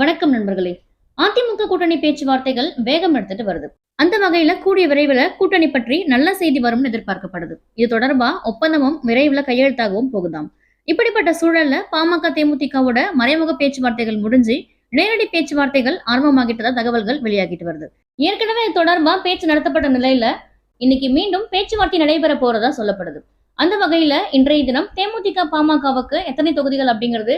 வணக்கம் நண்பர்களே. அதிமுக கூட்டணி பேச்சுவார்த்தைகள் வேகம் எடுத்துட்டு வருது. அந்த வகையில கூடிய விரைவில் கூட்டணி பற்றி நல்ல செய்தி வரும்னு எதிர்பார்க்கப்படுது. இது தொடர்பா ஒப்பந்தமும் விரைவில் கையெழுத்தாகவும் போகுதாம். இப்படிப்பட்ட சூழல்ல பாமக தேமுதிகவோட மறைமுக பேச்சுவார்த்தைகள் முடிஞ்சு நேரடி பேச்சுவார்த்தைகள் ஆரம்பமாகிட்டதா தகவல்கள் வெளியாகிட்டு வருது. ஏற்கனவே இது தொடர்பா பேச்சு நடத்தப்பட்ட நிலையில இன்னைக்கு மீண்டும் பேச்சுவார்த்தை நடைபெற போறதா சொல்லப்படுது. அந்த வகையில இன்றைய தினம் தேமுதிக பாமகவுக்கு எத்தனை தொகுதிகள் அப்படிங்கிறது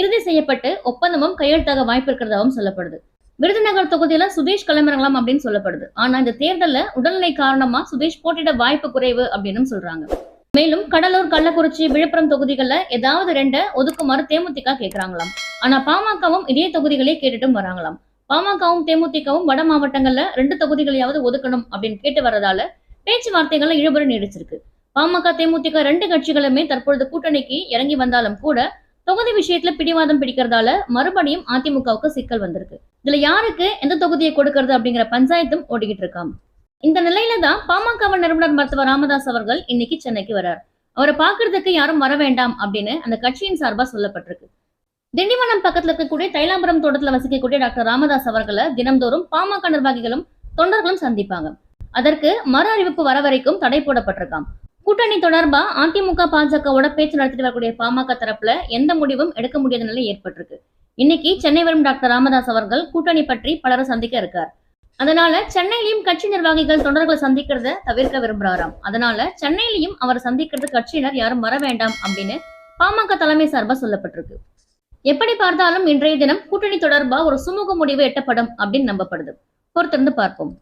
இறுதி செய்யப்பட்டு ஒப்பந்தமும் கையெழுத்தாக வாய்ப்பு இருக்கிறதாகவும் சொல்லப்படுது. விருதுநகர் தொகுதியில சுதேஷ் கிளம்புறங்களாம் அப்படின்னு சொல்லப்படுது. ஆனா இந்த தேர்தல்ல உடல்நிலை காரணமா சுதேஷ் போட்டியிட வாய்ப்பு குறைவு அப்படின்னு சொல்றாங்க. மேலும் கடலூர் கள்ளக்குறிச்சி விழுப்புரம் தொகுதிகள்ல ஏதாவது ரெண்ட ஒதுக்குமாறு தேமுதிக கேக்குறாங்களாம். ஆனா பாமகவும் இதே தொகுதிகளே கேட்டுட்டும் வராங்களாம். பாமகவும் தேமுதிகவும் வட மாவட்டங்கள்ல ரெண்டு தொகுதிகளையாவது ஒதுக்கணும் அப்படின்னு கேட்டு வர்றதால பேச்சுவார்த்தைகள்ல இழுபறி நீடிச்சிருக்கு. பாமக தேமுதிக ரெண்டு கட்சிகளுமே தற்பொழுது கூட்டணிக்கு இறங்கி வந்தாலும் கூட தொகுதி விஷயத்துல பிடிவாதம் பிடிக்கிறதால மறுபடியும் அதிமுகவுக்கு சிக்கல் வந்திருக்கு. இதுல யாருக்கு எந்த தொகுதியை கொடுக்கறது அப்படிங்கிற பஞ்சாயத்தும் ஓடிக்கிட்டு இருக்காங்க இந்த நிலையில தான் பாமக நிறுவனர் மருத்துவர் ராமதாஸ் அவர்கள் இன்னைக்கு சென்னைக்கு வர்றார். அவரை பாக்குறதுக்கு யாரும் வர வேண்டாம் அப்படின்னு அந்த கட்சியின் சார்பா சொல்லப்பட்டிருக்கு. திண்டிவனம் பக்கத்துல இருக்கக்கூடிய தைலாபுரம் தோட்டத்துல வசிக்கக்கூடிய டாக்டர் ராமதாஸ் அவர்களை தினம்தோறும் பாமக நிர்வாகிகளும் தொண்டர்களும் சந்திப்பாங்க. அதற்கு மறு அறிவிப்பு வர வரைக்கும் தடை போடப்பட்டிருக்காம். கூட்டணி தொடர்பா அதிமுக பாஜகவோட பேச்சு நடத்திட்டு வரக்கூடிய பாமக தரப்புல எந்த முடிவும் எடுக்க முடியாத நிலை ஏற்பட்டிருக்கு. இன்னைக்கு சென்னை வரும் டாக்டர் ராமதாஸ் அவர்கள் கூட்டணி பற்றி பலரை சந்திக்க இருக்கார். அதனால சென்னையிலையும் கட்சி நிர்வாகிகள் தொண்டர்களை சந்திக்கிறத தவிர்க்க விரும்புறாராம். அதனால சென்னையிலையும் அவர் சந்திக்கிறது கட்சியினர் யாரும் வர வேண்டாம் அப்படின்னு பாமக தலைமை சார்பா சொல்லப்பட்டிருக்கு. எப்படி பார்த்தாலும் இன்றைய தினம் கூட்டணி தொடர்பா ஒரு சுமூக முடிவு எட்டப்படும் அப்படின்னு நம்பப்படுது. பொறுத்திருந்து பார்ப்போம்.